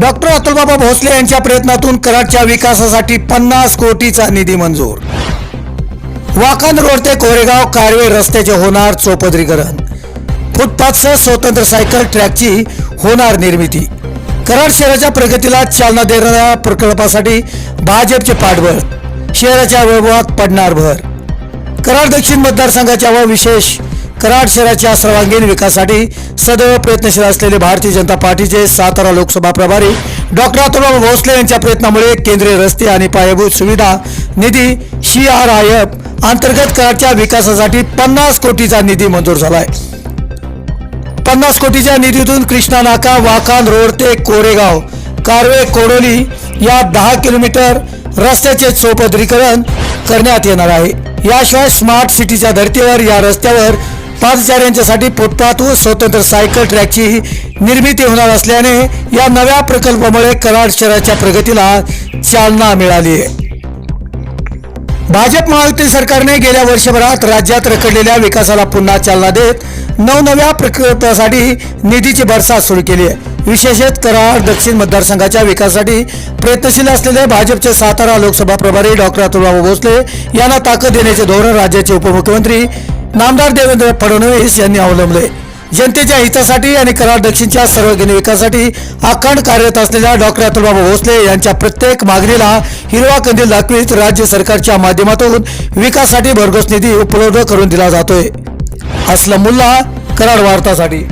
Doctor Atulbaba Bhosale यांच्या प्रयत्नातून कराडच्या विकासासाठी पन्नास कोटीचा निधी मंजूर. वाकन रोड ते कोरेगाव कारवे रस्त्याचे होणार चौपदरीकरण. फुटपाथसह स्वतंत्र सायकल ट्रॅकची होणार निर्मिती. कराड शहराच्या प्रगतीला चालना देणाऱ्या प्रकल्पासाठी भाजपचे पाठबळ. शहराच्या वैभवात पडणार भर. कराड दक्षिण मतदारसंघाच्या व विशेष कराड शहराच्या सर्वांगीण विकासासाठी सदैव प्रयत्नशील असलेले भारतीय जनता पार्टीचे सातारा लोकसभा प्रभारी डॉक्टर अतुलबाबू भोसले यांच्या प्रयत्नामुळे केंद्रीय रस्ते आणि पायाभूत सुविधा निधी सी आर आय एफ अंतर्गत कराडच्या विकासासाठी पन्नास कोटीचा निधी मंजूर झालाय. पन्नास कोटीच्या निधीतून कृष्णा नाका वाकान रोड ते कोरेगाव कारवे कोडोली या दहा किलोमीटर रस्त्याचे चौपदरीकरण करण्यात येणार आहे. याशिवाय स्मार्ट सिटीच्या धर्तीवर या रस्त्यावर पादचाऱ्यांच्यासाठी फुटपाथ व स्वतंत्र सायकल ट्रॅकची निर्मिती होणार असल्याने या नव्या प्रकल्पामुळे कराड शहराच्या प्रगतीला चालना मिळाली. आहे भाजप महायुती सरकारने गेल्या वर्षभरात राज्यात रखडलेल्या विकासाला पुन्हा चालना देत नवनव्या प्रकल्पासाठी निधीची भरसात सुरू केली आहे. विशेषत कराड दक्षिण मतदारसंघाच्या विकासासाठी प्रयत्नशील असलेले भाजपचे सातारा लोकसभा प्रभारी डॉक्टर अतुलबाबू भोसले यांना ताकद देण्याचे धोरण राज्याचे उपमुख्यमंत्री नामदार देवेंद्र फडणवीस यांनी अवलंबले. जनतेच्या हितासाठी आणि कराड दक्षिणच्या सर्वजन विकासासाठी अखंड कार्यरत असलेल्या डॉक्टर अतुलबाबा भोसले यांच्या प्रत्येक मागणीला हिरवा कंदील दाखवीत राज्य सरकारच्या माध्यमातून विकासासाठी भरघोस निधी उपलब्ध करून दिला जातोय. असलम मुल्ला कराड वार्तासाठी.